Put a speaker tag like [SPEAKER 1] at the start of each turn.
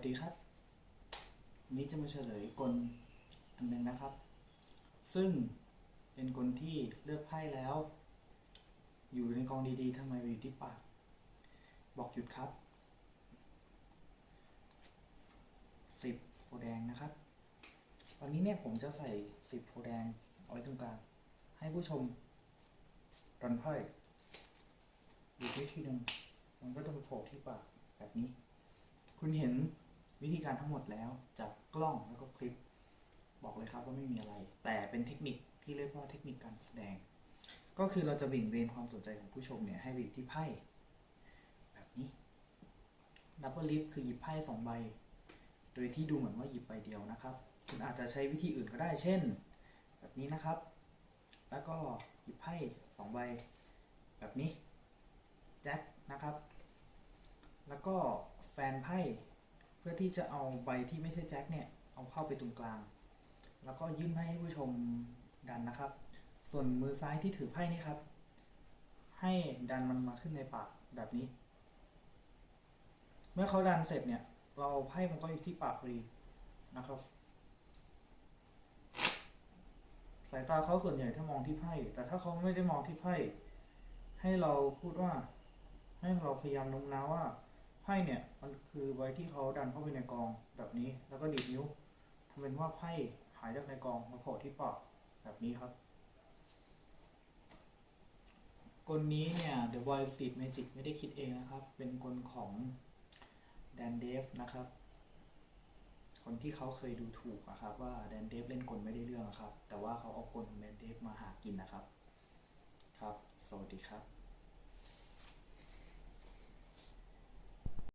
[SPEAKER 1] วัสดีครับวันนี้จะมาเฉลยกลอันหนึ่งนะครับ ซึ่งเป็นกลที่เลือกไพ่แล้ว อยู่ในกองดีๆทำไมไปอยู่ที่ปาก บอกหยุดครับสิบโพแดงนะครับ วันนี้เนี่ยผมจะใส่สิบโพแดงเอาไว้ตรงกลางให้ผู้ชมรันไพ่อยู่ที่ที่หนึ่งมันก็จะไปโผล่ที่ปากแบบนี้ คุณเห็น วิธีการทั้งหมดแล้วจากกล้องแล้วก็คลิป บอกเลยครับว่าไม่มีอะไร แต่เป็นเทคนิคที่เรียกว่าเทคนิคการแสดง ก็คือเราจะบี่งเบนความสนใจของผู้ชมเนี่ยให้ไปที่ไพ่แบบนี้ดับเบิลลิฟคือหยิบไพ่สองใบ โดยที่ดูเหมือนว่าหยิบใบเดียวนะครับ คุณอาจจะใช้วิธีอื่นก็ได้เช่น แบบนี้นะครับ แล้วก็หยิบไพ่สองใบ แบบนี้แจ็คนะครับ แล้วก็แฟนไพ่ เพื่อที่จะเอาใบที่ไม่ใช่แจ็คเนี่ยเอาเข้าไปตรงกลาง แล้วก็ยื่นไพ่ให้ผู้ชมดันนะครับ ส่วนมือซ้ายที่ถือไพ่นี่ครับ ให้ดันมันมาขึ้นในปากแบบนี้ เมื่อเขาดันเสร็จเนี่ย เราไพ่มันก็อยู่ที่ปากพอดีนะครับ สายตาเขาส่วนใหญ่ถ้ามองที่ไพ่ แต่ถ้าเขาไม่ได้มองที่ไพ่ ให้เราพูดว่า ให้เราพยายามโน้มน้าวว่า พ่เนี่ยมันคือไว้ที่เขาดันเข้าไปในกองแบบนี้ แล้วก็ดีดนิ้วทำเป็นว่าไพ่หายจากในกองมาโผล่ที่ปากแบบนี้ครับกลนี้เนี่ย The Boy Seed Magic ไม่ได้คิดเองนะครับ เป็นกลของแดนเดฟนะครับ คนที่เขาเคยดูถูกอะครับ ว่าแดนเดฟเล่นกลไม่ได้เรื่องอะครับ แต่ว่าเขาเอากลของแดนเดฟมาหากินนะครับ ครับ สวัสดีครับ